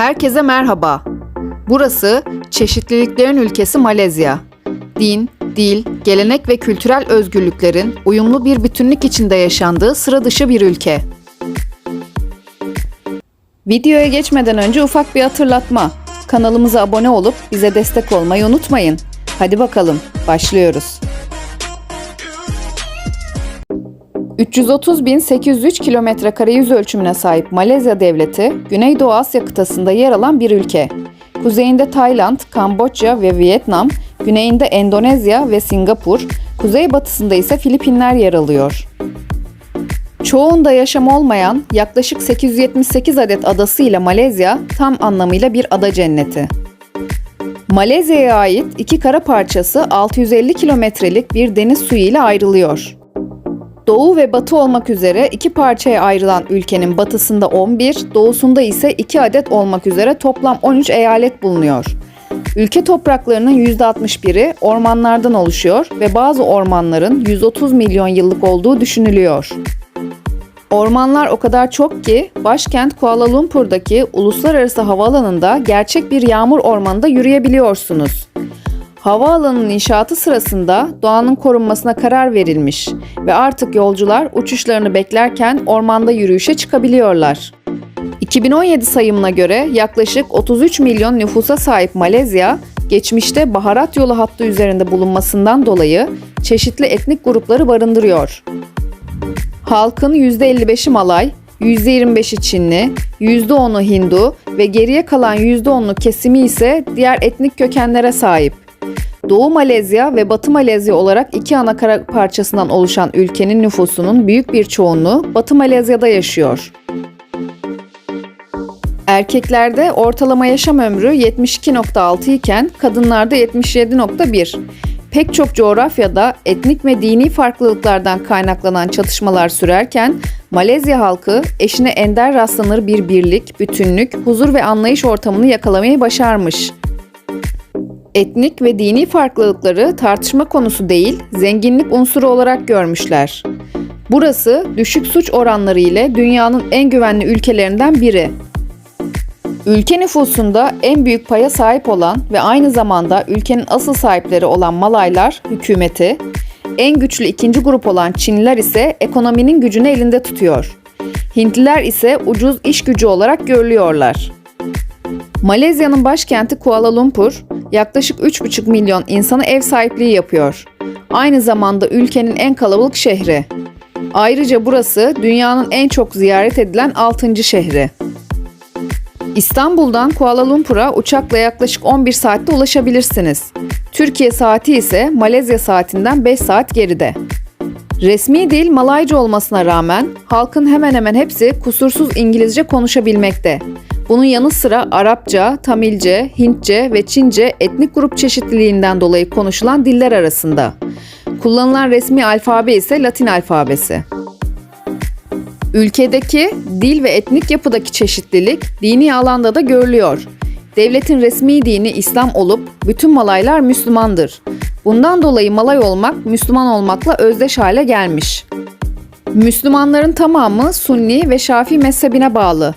Herkese merhaba. Burası çeşitliliklerin ülkesi Malezya. Din, dil, gelenek ve kültürel özgürlüklerin uyumlu bir bütünlük içinde yaşandığı sıra dışı bir ülke. Videoya geçmeden önce ufak bir hatırlatma. Kanalımıza abone olup bize destek olmayı unutmayın. Hadi bakalım, başlıyoruz. 330.803 kilometre kare yüz ölçümüne sahip Malezya devleti, Güneydoğu Asya kıtasında yer alan bir ülke. Kuzeyinde Tayland, Kamboçya ve Vietnam, güneyinde Endonezya ve Singapur, kuzeybatısında ise Filipinler yer alıyor. Çoğunda yaşam olmayan yaklaşık 878 adet adası ile Malezya tam anlamıyla bir ada cenneti. Malezya'ya ait iki kara parçası 650 kilometrelik bir deniz suyu ile ayrılıyor. Doğu ve batı olmak üzere iki parçaya ayrılan ülkenin batısında 11, doğusunda ise 2 adet olmak üzere toplam 13 eyalet bulunuyor. Ülke topraklarının %61'i ormanlardan oluşuyor ve bazı ormanların 130 milyon yıllık olduğu düşünülüyor. Ormanlar o kadar çok ki başkent Kuala Lumpur'daki uluslararası havaalanında gerçek bir yağmur ormanında yürüyebiliyorsunuz. Havaalanının inşaatı sırasında doğanın korunmasına karar verilmiş ve artık yolcular uçuşlarını beklerken ormanda yürüyüşe çıkabiliyorlar. 2017 sayımına göre yaklaşık 33 milyon nüfusa sahip Malezya, geçmişte baharat yolu hattı üzerinde bulunmasından dolayı çeşitli etnik grupları barındırıyor. Halkın %55'i Malay, %25'i Çinli, %10'u Hindu ve geriye kalan %10'luk kesimi ise diğer etnik kökenlere sahip. Doğu Malezya ve Batı Malezya olarak iki ana kara parçasından oluşan ülkenin nüfusunun büyük bir çoğunluğu Batı Malezya'da yaşıyor. Erkeklerde ortalama yaşam ömrü 72.6 iken kadınlarda 77.1. Pek çok coğrafyada etnik ve dini farklılıklardan kaynaklanan çatışmalar sürerken Malezya halkı eşine ender rastlanır bir birlik, bütünlük, huzur ve anlayış ortamını yakalamayı başarmış. Etnik ve dini farklılıkları tartışma konusu değil, zenginlik unsuru olarak görmüşler. Burası düşük suç oranları ile dünyanın en güvenli ülkelerinden biri. Ülke nüfusunda en büyük paya sahip olan ve aynı zamanda ülkenin asıl sahipleri olan Malaylar hükümeti, en güçlü ikinci grup olan Çinliler ise ekonominin gücünü elinde tutuyor. Hintliler ise ucuz iş gücü olarak görülüyorlar. Malezya'nın başkenti Kuala Lumpur, yaklaşık 3,5 milyon insana ev sahipliği yapıyor. Aynı zamanda ülkenin en kalabalık şehri. Ayrıca burası dünyanın en çok ziyaret edilen 6. şehri. İstanbul'dan Kuala Lumpur'a uçakla yaklaşık 11 saatte ulaşabilirsiniz. Türkiye saati ise Malezya saatinden 5 saat geride. Resmi dil Malayca olmasına rağmen halkın hemen hemen hepsi kusursuz İngilizce konuşabilmekte. Bunun yanı sıra Arapça, Tamilce, Hintçe ve Çince etnik grup çeşitliliğinden dolayı konuşulan diller arasında. Kullanılan resmi alfabe ise Latin alfabesi. Ülkedeki dil ve etnik yapıdaki çeşitlilik dini alanda da görülüyor. Devletin resmi dini İslam olup bütün Malaylar Müslümandır. Bundan dolayı Malay olmak Müslüman olmakla özdeş hale gelmiş. Müslümanların tamamı Sunni ve Şafi mezhebine bağlı.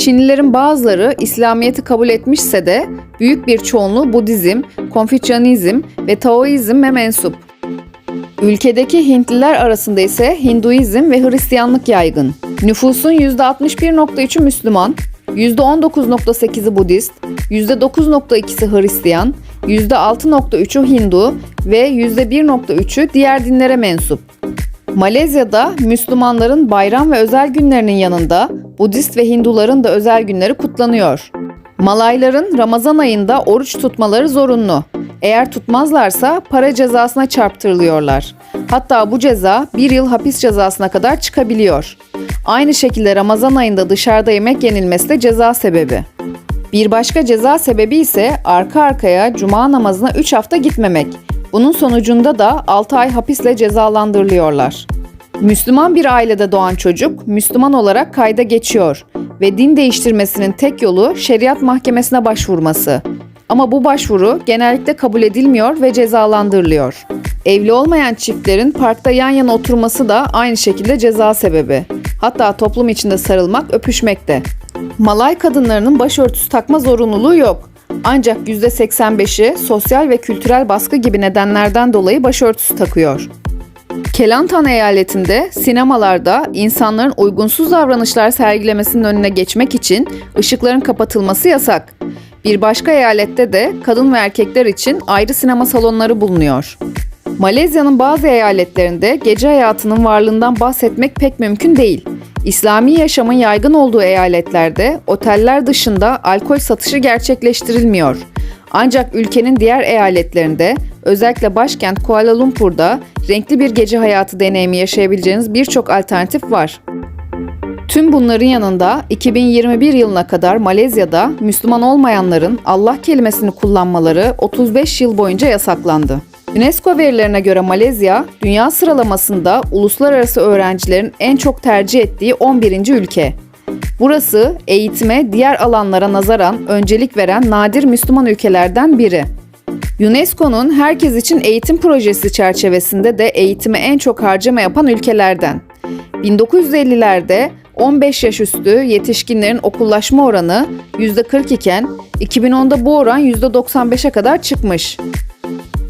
Çinlilerin bazıları İslamiyet'i kabul etmişse de büyük bir çoğunluğu Budizm, Konfüçyanizm ve Taoizm'e mensup. Ülkedeki Hintliler arasında ise Hinduizm ve Hristiyanlık yaygın. Nüfusun %61.3'ü Müslüman, %19.8'i Budist, %9.2'si Hristiyan, %6.3'ü Hindu ve %1.3'ü diğer dinlere mensup. Malezya'da Müslümanların bayram ve özel günlerinin yanında Budist ve Hinduların da özel günleri kutlanıyor. Malayların Ramazan ayında oruç tutmaları zorunlu. Eğer tutmazlarsa para cezasına çarptırılıyorlar. Hatta bu ceza bir yıl hapis cezasına kadar çıkabiliyor. Aynı şekilde Ramazan ayında dışarıda yemek yenilmesi de ceza sebebi. Bir başka ceza sebebi ise arka arkaya cuma namazına 3 hafta gitmemek. Bunun sonucunda da 6 ay hapisle cezalandırılıyorlar. Müslüman bir ailede doğan çocuk Müslüman olarak kayda geçiyor ve din değiştirmesinin tek yolu şeriat mahkemesine başvurması. Ama bu başvuru genellikle kabul edilmiyor ve cezalandırılıyor. Evli olmayan çiftlerin parkta yan yana oturması da aynı şekilde ceza sebebi. Hatta toplum içinde sarılmak, öpüşmek de. Malay kadınlarının başörtüsü takma zorunluluğu yok. Ancak %85'i sosyal ve kültürel baskı gibi nedenlerden dolayı başörtüsü takıyor. Kelantan eyaletinde sinemalarda insanların uygunsuz davranışlar sergilemesinin önüne geçmek için ışıkların kapatılması yasak. Bir başka eyalette de kadın ve erkekler için ayrı sinema salonları bulunuyor. Malezya'nın bazı eyaletlerinde gece hayatının varlığından bahsetmek pek mümkün değil. İslami yaşamın yaygın olduğu eyaletlerde oteller dışında alkol satışı gerçekleştirilmiyor. Ancak ülkenin diğer eyaletlerinde, özellikle başkent Kuala Lumpur'da renkli bir gece hayatı deneyimi yaşayabileceğiniz birçok alternatif var. Tüm bunların yanında 2021 yılına kadar Malezya'da Müslüman olmayanların Allah kelimesini kullanmaları 35 yıl boyunca yasaklandı. UNESCO verilerine göre Malezya, dünya sıralamasında uluslararası öğrencilerin en çok tercih ettiği 11. ülke. Burası eğitime diğer alanlara nazaran öncelik veren nadir Müslüman ülkelerden biri. UNESCO'nun herkes için eğitim projesi çerçevesinde de eğitime en çok harcama yapan ülkelerden. 1950'lerde 15 yaş üstü yetişkinlerin okullaşma oranı %40 iken 2010'da bu oran %95'e kadar çıkmış.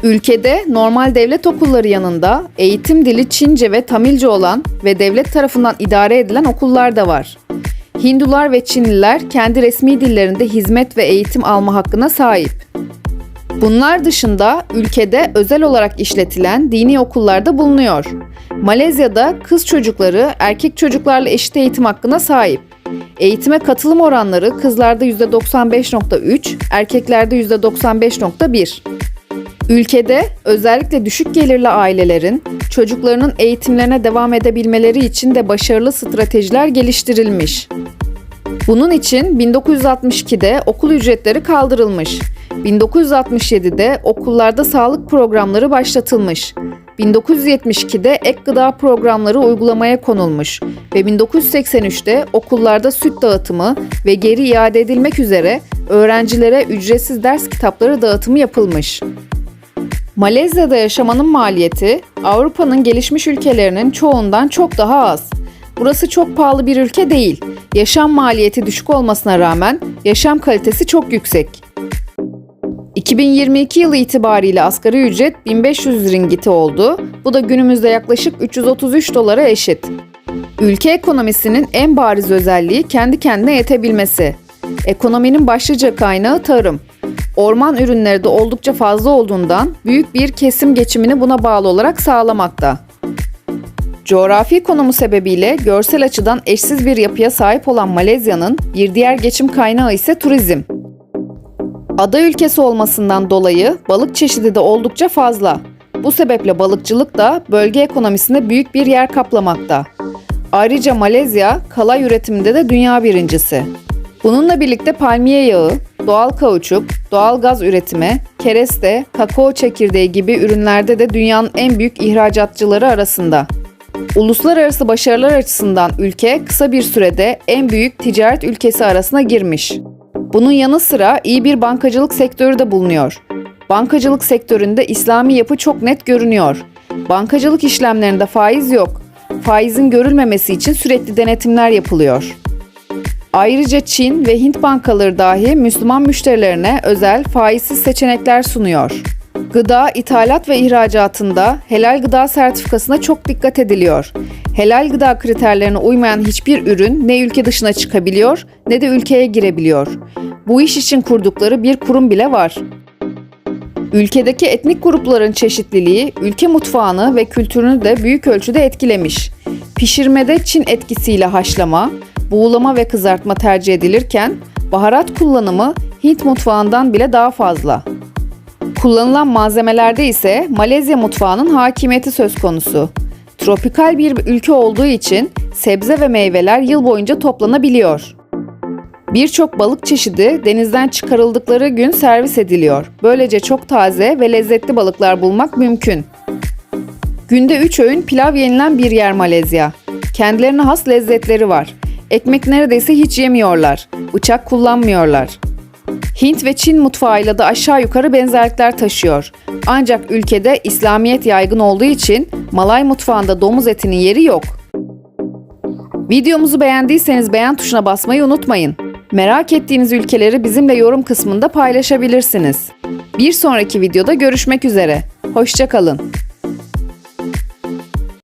Ülkede normal devlet okulları yanında eğitim dili Çince ve Tamilce olan ve devlet tarafından idare edilen okullar da var. Hindular ve Çinliler kendi resmi dillerinde hizmet ve eğitim alma hakkına sahip. Bunlar dışında ülkede özel olarak işletilen dini okullarda bulunuyor. Malezya'da kız çocukları erkek çocuklarla eşit eğitim hakkına sahip. Eğitime katılım oranları kızlarda %95.3, erkeklerde %95.1. Ülkede özellikle düşük gelirli ailelerin çocuklarının eğitimlerine devam edebilmeleri için de başarılı stratejiler geliştirilmiş. Bunun için 1962'de okul ücretleri kaldırılmış. 1967'de okullarda sağlık programları başlatılmış. 1972'de ek gıda programları uygulamaya konulmuş ve 1983'te okullarda süt dağıtımı ve geri iade edilmek üzere öğrencilere ücretsiz ders kitapları dağıtımı yapılmış. Malezya'da yaşamanın maliyeti Avrupa'nın gelişmiş ülkelerinin çoğundan çok daha az. Burası çok pahalı bir ülke değil. Yaşam maliyeti düşük olmasına rağmen yaşam kalitesi çok yüksek. 2022 yılı itibariyle asgari ücret 1500 ringiti oldu. Bu da günümüzde yaklaşık 333 dolara eşit. Ülke ekonomisinin en bariz özelliği kendi kendine yetebilmesi. Ekonominin başlıca kaynağı tarım. Orman ürünleri de oldukça fazla olduğundan büyük bir kesim geçimini buna bağlı olarak sağlamakta. Coğrafi konumu sebebiyle görsel açıdan eşsiz bir yapıya sahip olan Malezya'nın bir diğer geçim kaynağı ise turizm. Ada ülkesi olmasından dolayı balık çeşidi de oldukça fazla. Bu sebeple balıkçılık da bölge ekonomisinde büyük bir yer kaplamakta. Ayrıca Malezya kalay üretiminde de dünya birincisi. Bununla birlikte palmiye yağı, doğal kauçuk, doğal gaz üretimi, kereste, kakao çekirdeği gibi ürünlerde de dünyanın en büyük ihracatçıları arasında. Uluslararası başarılar açısından ülke kısa bir sürede en büyük ticaret ülkesi arasına girmiş. Bunun yanı sıra iyi bir bankacılık sektörü de bulunuyor. Bankacılık sektöründe İslami yapı çok net görünüyor. Bankacılık işlemlerinde faiz yok. Faizin görülmemesi için sürekli denetimler yapılıyor. Ayrıca Çin ve Hint bankaları dahi Müslüman müşterilerine özel faizsiz seçenekler sunuyor. Gıda, ithalat ve ihracatında helal gıda sertifikasına çok dikkat ediliyor. Helal gıda kriterlerine uymayan hiçbir ürün ne ülke dışına çıkabiliyor ne de ülkeye girebiliyor. Bu iş için kurdukları bir kurum bile var. Ülkedeki etnik grupların çeşitliliği ülke mutfağını ve kültürünü de büyük ölçüde etkilemiş. Pişirmede Çin etkisiyle haşlama, buğulama ve kızartma tercih edilirken baharat kullanımı Hint mutfağından bile daha fazla. Kullanılan malzemelerde ise Malezya mutfağının hakimiyeti söz konusu. Tropikal bir ülke olduğu için sebze ve meyveler yıl boyunca toplanabiliyor. Birçok balık çeşidi denizden çıkarıldıkları gün servis ediliyor. Böylece çok taze ve lezzetli balıklar bulmak mümkün. Günde 3 öğün pilav yenilen bir yer Malezya. Kendilerine has lezzetleri var. Ekmek neredeyse hiç yemiyorlar. Bıçak kullanmıyorlar. Hint ve Çin mutfağıyla da aşağı yukarı benzerlikler taşıyor. Ancak ülkede İslamiyet yaygın olduğu için Malay mutfağında domuz etinin yeri yok. Videomuzu beğendiyseniz beğen tuşuna basmayı unutmayın. Merak ettiğiniz ülkeleri bizimle yorum kısmında paylaşabilirsiniz. Bir sonraki videoda görüşmek üzere. Hoşçakalın.